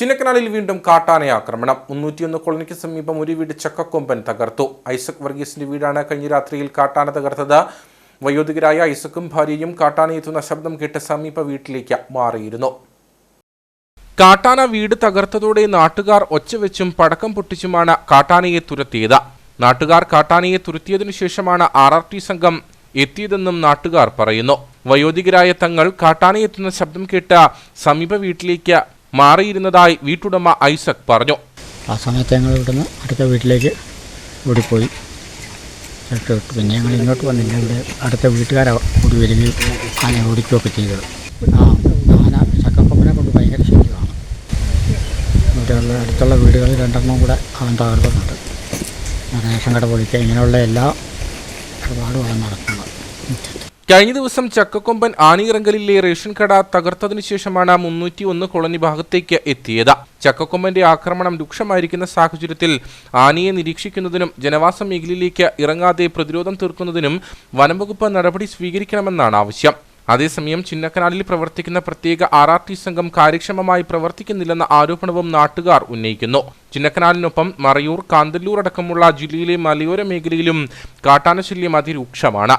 ചിന്നക്കനാലിൽ വീണ്ടും കാട്ടാന ആക്രമണം. മുന്നൂറ്റിയൊന്ന് കോളനിക്ക് സമീപം ഒരു വീട് ചക്കക്കൊമ്പൻ തകർത്തു. ഐസക് വർഗീസിന്റെ വീടാണ് കഴിഞ്ഞ രാത്രിയിൽ കാട്ടാന തകർത്തത്. വയോധികരായ ഐസക്കും ഭാര്യയും കാട്ടാനയെത്തുന്ന ശബ്ദം കേട്ട് സമീപ വീട്ടിലേക്ക് മാറിയിരുന്നു. കാട്ടാന വീട് തകർത്തതോടെ നാട്ടുകാർ ഒച്ചവെച്ചും പടക്കം പൊട്ടിച്ചുമാണ് കാട്ടാനയെ തുരത്തിയത്. നാട്ടുകാർ കാട്ടാനയെ തുരത്തിയതിനു ശേഷമാണ് ആർ ആർ ടി സംഘം എത്തിയതെന്നും നാട്ടുകാർ പറയുന്നു. വയോധികരായ തങ്ങൾ കാട്ടാനയെത്തുന്ന ശബ്ദം കേട്ട സമീപ വീട്ടിലേക്ക് മാറിയിരുന്നതായി വീട്ടുടമ ഐസക് പറഞ്ഞു. ആ സമയത്ത് ഞങ്ങൾ ഇവിടുന്ന് അടുത്ത വീട്ടിലേക്ക് ഓടിപ്പോയി. പിന്നെ ഞങ്ങൾ ഇങ്ങോട്ട് വന്നില്ല. ഇവിടെ അടുത്ത വീട്ടുകാരെ കൂടി വരികയും ആന ഓടിക്കുകയൊക്കെ ചെയ്തത്. ആ ആന ചക്കപ്പമ്പനെ കൊണ്ട് ഭയങ്കര ശല്യമാണ്. ഇവിടെയുള്ള അടുത്തുള്ള വീടുകളിൽ രണ്ടെണ്ണം കൂടെ അവൻ തകർക്കുന്നുണ്ട്. റേഷൻ കട പൊളിക്കുക ഇങ്ങനെയുള്ള എല്ലാ ഇടപാടുമാണ് നടക്കുന്നത്. കഴിഞ്ഞ ദിവസം ചക്കക്കൊമ്പൻ ആനിയിറങ്കലിലെ റേഷൻ കട തകർത്തതിനു ശേഷമാണ് മുന്നൂറ്റി ഒന്ന് കോളനി ഭാഗത്തേക്ക് എത്തിയത്. ചക്കക്കൊമ്പന്റെ ആക്രമണം രൂക്ഷമായിരിക്കുന്ന സാഹചര്യത്തിൽ ആനയെ നിരീക്ഷിക്കുന്നതിനും ജനവാസ മേഖലയിലേക്ക് ഇറങ്ങാതെ പ്രതിരോധം തീർക്കുന്നതിനും വനംവകുപ്പ് നടപടി സ്വീകരിക്കണമെന്നാണ് ആവശ്യം. അതേസമയം ചിന്നക്കനാലിൽ പ്രവർത്തിക്കുന്ന പ്രത്യേക ആർ ആർ ടി സംഘം കാര്യക്ഷമമായി പ്രവർത്തിക്കുന്നില്ലെന്ന ആരോപണവും നാട്ടുകാർ ഉന്നയിക്കുന്നു. ചിന്നക്കനാലിനൊപ്പം മറയൂർ കാന്തല്ലൂർ അടക്കമുള്ള ജില്ലയിലെ മലയോര മേഖലയിലും കാട്ടാനശല്യം അതിരൂക്ഷമാണ്.